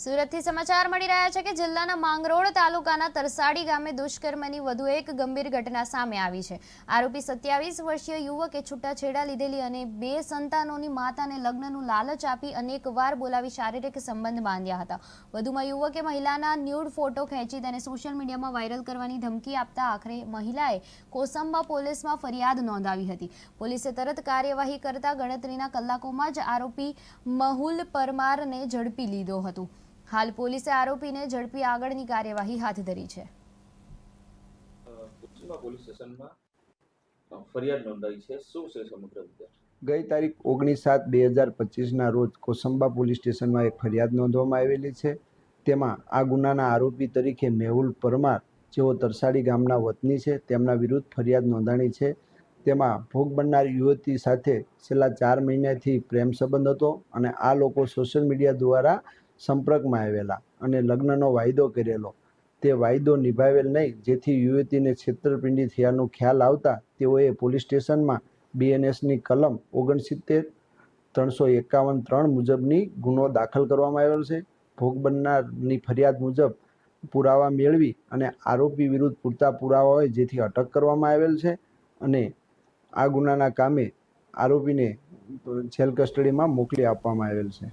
સુરતથી સમાચાર મળી રહ્યા છે કે જિલ્લાના માંગરોળ તાલુકાના તરસાડી ગામે દુષ્કર્મની વધુ એક ગંભીર ઘટના સામે આવી છે. આરોપી સત્યાવીસ વર્ષીય યુવકે છૂટાછેડા લીધેલી અને બે સંતાનોની માતાને લગ્નનું લાલચ આપી અનેકવાર બોલાવી શારીરિક સંબંધ બાંધ્યા હતા. વધુમાં યુવકે મહિલાના ન્યૂડ ફોટો ખેંચી તેને સોશિયલ મીડિયામાં વાયરલ કરવાની ધમકી આપતા આખરે મહિલાએ કોસંબા પોલીસમાં ફરિયાદ નોંધાવી હતી. પોલીસે તરત કાર્યવાહી કરતા ગણતરીના કલાકોમાં જ આરોપી મહુલ પરમારને ઝડપી લીધો હતો. હાલ પોલીસે આરોપીને ઝડપી આગળની કાર્યવાહી હાથ ધરી છે. પોલીસ સ્ટેશનમાં ફરિયાદ નોંધાઈ છે. શું છે સમગ્ર વિગત ગઈ તારીખ ઓગણીસ સાત બે હજાર પચીસના રોજ કોસંબા પોલીસ સ્ટેશનમાં એક ફરિયાદ નોંધવામાં આવેલી છે. તેમાં આ ગુનાના આરોપી તરીકે મેહુલ પરમાર જેઓ તરસાડી ગામના વતની છે તેમના વિરુદ્ધ ફરિયાદ નોંધાણી છે. તેમાં ભોગ બનનાર યુવતી સાથે છેલ્લા ચાર મહિનાથી પ્રેમ સંબંધ હતો અને આ લોકો સોશિયલ મીડિયા દ્વારા સંપર્કમાં આવેલા અને લગ્નનો વાયદો કરેલો. તે વાયદો નિભાવેલ નહીં, જેથી યુવતીને છેતરપિંડી થયાનો ખ્યાલ આવતા તેઓએ પોલીસ સ્ટેશનમાં બીએનએસની કલમ ઓગણસિત્તેર, ત્રણસો એકાવન ત્રણ મુજબની ગુનો દાખલ કરવામાં આવેલો છે. ભોગ બનનારની ફરિયાદ મુજબ પુરાવા મેળવી અને આરોપી વિરુદ્ધ પૂરતા પુરાવા હોય જેથી અટક કરવામાં આવેલ છે અને આ ગુનાના કામે આરોપીને જેલ કસ્ટડીમાં મોકલી આપવામાં આવેલ છે.